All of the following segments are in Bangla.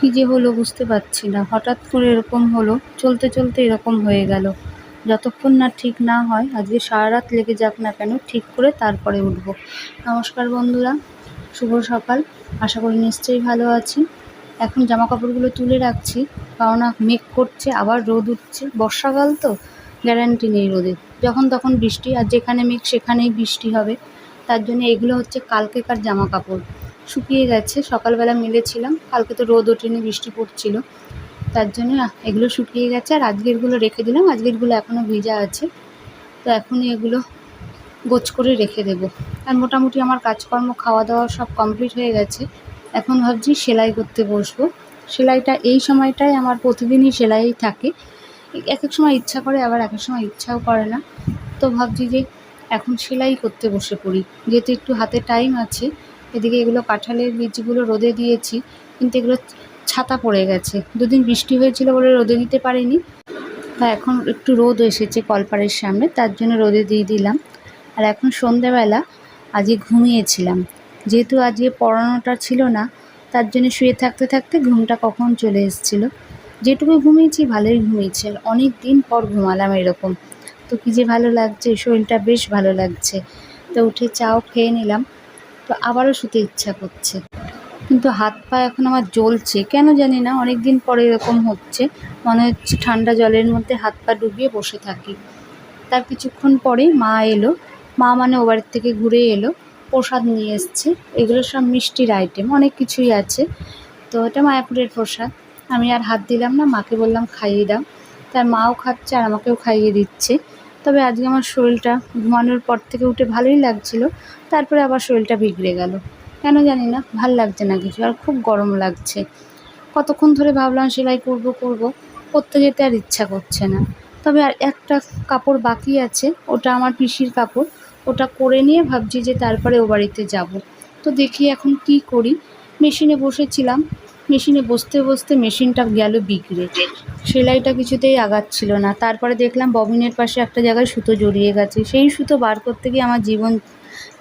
কী যে হলো বুঝতে পারছি না। হঠাৎ করে এরকম হলো, চলতে চলতে এরকম হয়ে গেল। যতক্ষণ না ঠিক না হয়, আজকে সারা রাত লেগে যাক না কেন, ঠিক করে তারপরে উঠব। নমস্কার বন্ধুরা, শুভ সকাল। আশা করি নিশ্চয়ই ভালো আছি। এখন জামা কাপড়গুলো তুলে রাখছি কারণ মেঘ করছে, আবার রোদ উঠছে। বর্ষাকাল তো, গ্যারান্টি নেই রোদের। যখন তখন বৃষ্টি, আর যেখানে মেঘ সেখানেই বৃষ্টি হবে। তার জন্য এগুলো হচ্ছে কালকেকার জামা কাপড় শুকিয়ে গেছে। সকালবেলা মিলেছিলাম। কালকে তো রোদ ওঠেনি, বৃষ্টি পড়ছিল। তার জন্য এগুলো শুকিয়ে গেছে আর আজকেরগুলো রেখে দিলাম। আজকেরগুলো এখনও ভিজা আছে। তো এখনই এগুলো গোছ করে রেখে দেবো। আর মোটামুটি আমার কাজকর্ম খাওয়া দাওয়া সব কমপ্লিট হয়ে গেছে। এখন ভাবছি সেলাই করতে বসবো। সেলাইটা, এই সময়টায় আমার প্রতিদিনই সেলাই থাকে। এক এক সময় ইচ্ছা করে, আবার এক এক সময় ইচ্ছাও করে না। তো ভাবছি যে এখন সেলাই করতে বসে পড়ি। যেহেতু একটু হাতে টাইম আছে এদিকে এগুলো কাঁঠালের বীজগুলো রোদে দিয়েছি, কিন্তু এগুলো ছাতা পড়ে গেছে। দুদিন বৃষ্টি হয়েছিল বলে রোদে দিতে পারিনি। তা এখন একটু রোদ এসেছে কলপাড়ের সামনে, তার জন্য রোদে দিয়ে দিলাম। আর এখন সন্ধেবেলা আজকে ঘুমিয়েছিলাম। যেহেতু আজকে পড়ানোটা ছিল না, তার জন্য শুয়ে থাকতে থাকতে ঘুমটা কখন চলে এসেছিল। যেটুকু ঘুমিয়েছি ভালোই ঘুমিয়েছি, আর অনেক দিন পর ঘুমালাম এরকম। তো কী যে ভালো লাগছে, শরীরটা বেশ ভালো লাগছে। তো উঠে চাও খেয়ে নিলাম। তো আবারও শুতে ইচ্ছা করছে। কিন্তু হাত পা এখন আমার জ্বলছে। কেন জানি না অনেক দিন পরে এরকম হচ্ছে। মনে হচ্ছে ঠান্ডা জলের মধ্যে হাত পা ডুবিয়ে বসে থাকি। তার কিছুক্ষণ পরে মা এলো। মা মানে ও বাড়ির থেকে ঘুরে এলো। প্রসাদ নিয়ে এসছে। এগুলো সব মিষ্টির আইটেম অনেক কিছুই আছে। তো এটা মায়াপুরের প্রসাদ। আমি আর হাত দিলাম না, মাকে বললাম খাইয়ে দাও। তার মাও খাচ্ছে আর আমাকেও খাইয়ে দিচ্ছে। তবে আজকে আমার শরীরটা ঘুমানোর পর থেকে উঠে ভালোই লাগছিল, তারপরে আবার শরীরটা বিগড়ে গেল। কেন জানি না, ভালো লাগছে না কিছু, আর খুব গরম লাগছে। কতক্ষণ ধরে ভাবলাম সেলাই করব করব, করতে যেতে আর ইচ্ছা করছে না। তবে আর একটা কাপড় বাকি আছে, ওটা আমার পিসির কাপড়, ওটা করে নিয়ে ভাবছি যে তারপরে ও বাড়িতে যাব। তো দেখি এখন কি করি। মেশিনে বসেছিলাম মেশিনে বসতে বসতে মেশিনটা গেল বিগড়ে সেলাইটা কিছুতেই আগাচ্ছিল না। তারপরে দেখলাম ববিনের পাশে একটা জায়গায় সুতো জড়িয়ে গেছে। সেই সুতো বার করতে গিয়ে আমার জীবন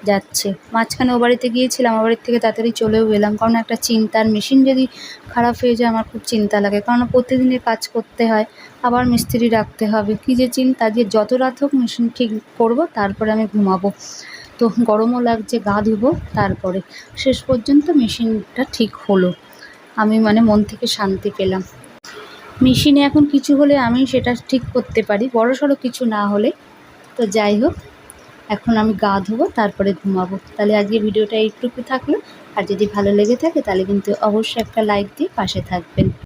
যাচ্ছে। মাঝখানে ও বাড়িতে গিয়েছিলাম, ও বাড়ির থেকে তাড়াতাড়ি চলেও এলাম কারণ একটা চিন্তার মেশিন যদি খারাপ হয়ে যায়, আমার খুব চিন্তা লাগে। কারণ প্রতিদিনের কাজ করতে হয়, আবার মিস্ত্রি রাখতে হবে। কী যে চিন্তা যে যত রাত হোক মেশিন ঠিক করব, তারপরে আমি ঘুমাবো। তো গরমও লাগছে, গা ধুবো, তারপরে। শেষ পর্যন্ত মেশিনটা ঠিক হলো। আমি মানে মন থেকে শান্তি পেলাম। মেশিনে এখন কিছু হলে আমি সেটা ঠিক করতে পারি বড় সড়ো কিছু না হলে। তো যাই হোক, এখন আমি গা ধোবো, তারপরে ঘুমাবো। তাহলে আজকে ভিডিওটা এইটুকু থাকল। আর যদি ভালো লেগে থাকে, তাহলে কিন্তু অবশ্যই একটা লাইক দিয়ে পাশে থাকবেন।